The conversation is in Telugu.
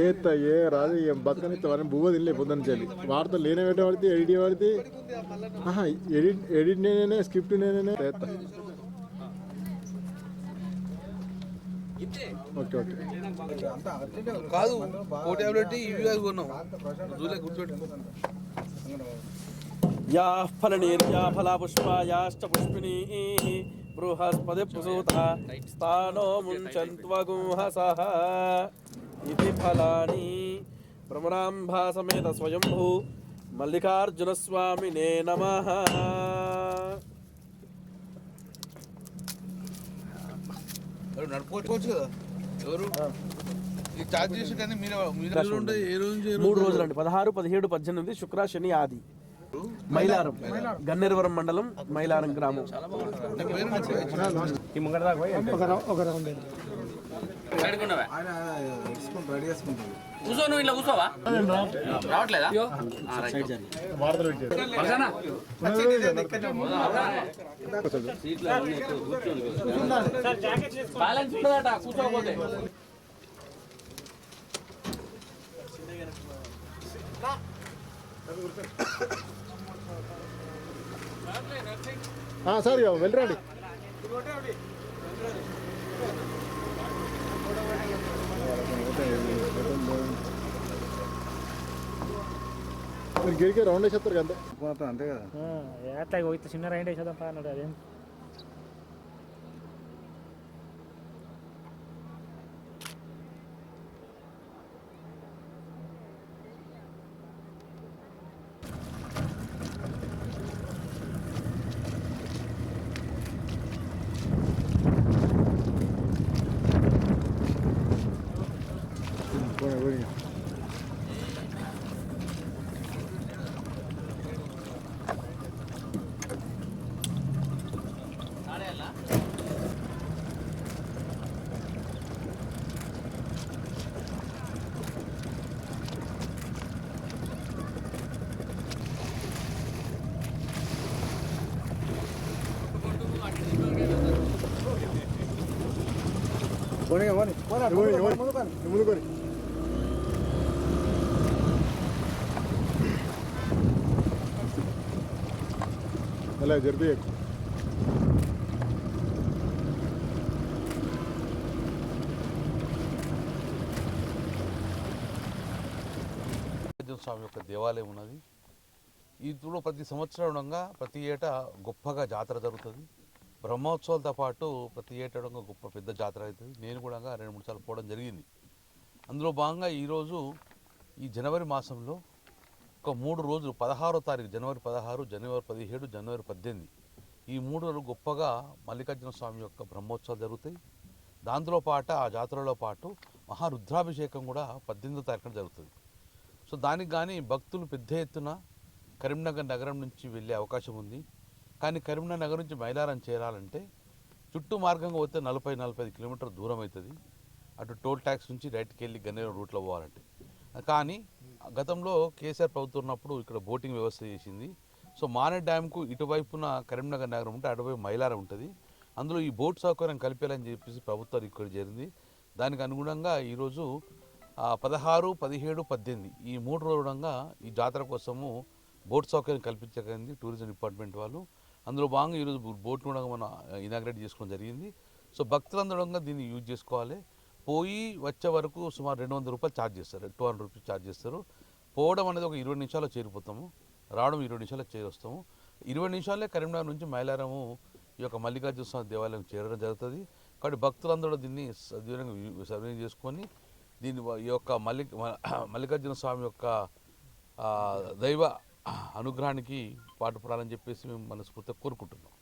ఏత ఏ రాదు ఏం బతకనిస్తే వారిని బువ్వ తినలే పొద్దున్న చెల్లి వార్త లేనే పెట్ట పడితే ఎడిట్ పడితే ఆహా ఎడిట్ ఎడిట్ నేనే స్క్రిప్ట్ నేనే చేస్తా ఓకే ఓకే. కాదు ఓ టాబ్లెట్ ఇవి కాదు కొన్నాం. జూలే కూర్చోండి. యా ఫలనీర్యా ఫలాపుష్పాయాశ్చ పుష్పిణీः బృహస్పతి ప్రసూత స్థానో ముంచన్త్వగుంహసః ఇది ఫలాని భ్రమరాంభా సమేత స్వయంభూ మల్లికార్జునస్వామినే నమః. ఎవరు నడుపుకోవచ్చు కదా? ఎవరు? మూడు రోజులండి. పదహారు పదిహేడు పద్దెనిమిది శుక్ర శని ఆది. మైలారం. గన్నేరవరం మండలం మైలారం గ్రామం. కూర్చో నువ్వు ఇట్లా కూర్చోవా? రావట్లేదా? బ్యాలెన్స్ ఉండదట కూర్చోకపోతే. ఆ, సార్ వెళ్ళరండి మీరు గిరికి రౌండ్ వేసేస్తారు కదా అంతే. కదా. అట్లా పోయి చిన్న రైండ్ వేసేద్దాం అన్నాడు అదేం 그냥. Bueno, bueno, bueno, bueno, bueno, bueno, bueno, bueno, bueno, bueno, జరిపి మల్లికార్జున స్వామి యొక్క దేవాలయం ఉన్నది. ఇందులో ప్రతి సంవత్సరంగా ప్రతి ఏటా గొప్పగా జాతర జరుగుతుంది. బ్రహ్మోత్సవాలతో పాటు ప్రతి ఏటా గొప్ప పెద్ద జాతర అవుతుంది. నేను కూడా రెండు మూడు సార్లు పోవడం జరిగింది. అందులో భాగంగా ఈరోజు ఈ జనవరి మాసంలో ఒక మూడు రోజులు పదహారో తారీఖు జనవరి పదహారు జనవరి పదిహేడు జనవరి పద్దెనిమిది. ఈ మూడు రోజులు గొప్పగా మల్లికార్జున స్వామి యొక్క బ్రహ్మోత్సవాలు జరుగుతాయి. దాంతో పాటు ఆ జాతరలో పాటు మహారుద్రాభిషేకం కూడా పద్దెనిమిదో తారీఖున జరుగుతుంది. సో దానికి కానీ భక్తులు పెద్ద ఎత్తున కరీంనగర్ నగరం నుంచి వెళ్ళే అవకాశం ఉంది. కానీ కరీంనగర్ నగరం నుంచి మైలారం చేరాలంటే చుట్టూ మార్గంగా పోతే నలభై నలభై ఐదు కిలోమీటర్ దూరం అవుతుంది. అటు టోల్ ట్యాక్స్ నుంచి డైరెక్ట్కి వెళ్ళి గన్నేరు రూట్లో పోవాలంటే. కానీ గతంలో కేసీఆర్ ప్రభుత్వం ఉన్నప్పుడు ఇక్కడ బోటింగ్ వ్యవస్థ చేసింది. సో మానే డ్యామ్కు ఇటువైపున కరీంనగర్ నగరం ఉంటే అటువైపు మైలారం ఉంటుంది. అందులో ఈ బోట్ సౌకర్యం కలిపేయాలని చెప్పేసి ప్రభుత్వం ఇక్కడ జరిగింది దానికి అనుగుణంగా ఈరోజు పదహారు పదిహేడు పద్దెనిమిది ఈ మూడు రోజులంగా ఈ జాతర కోసము బోట్ సౌకర్యం కల్పించగలిగింది టూరిజం డిపార్ట్మెంట్ వాళ్ళు. అందులో భాగంగా ఈరోజు బోట్ కూడా మనం ఇనాగ్రేట్ చేసుకోవడం జరిగింది. సో భక్తులందరూ దీన్ని యూజ్ చేసుకోవాలి. పోయి వచ్చే వరకు సుమారు రెండు వందల రూపాయలు ఛార్జ్ చేస్తారు. టూ హండ్రెడ్ రూపీస్ ఛార్జ్ చేస్తారు. పోవడం అనేది ఒక ఇరవై నిమిషాల్లో చేరిపోతాము. రావడం ఇరవై నిమిషాల్లో చేరొస్తాము. ఇరవై నిమిషాలే కరీంనగర్ నుంచి మైలారము ఈ యొక్క మల్లికార్జున స్వామి దేవాలయం చేరడం జరుగుతుంది. కాబట్టి భక్తులందరూ దీన్ని సద్వినియోగం సద్వినియోగం చేసుకొని దీని ఈ యొక్క మల్లి మల్లికార్జున స్వామి యొక్క దైవ అనుగ్రహానికి పాటుపడాలని చెప్పేసి మేము మనస్ఫూర్తిగా కోరుకుంటున్నాం.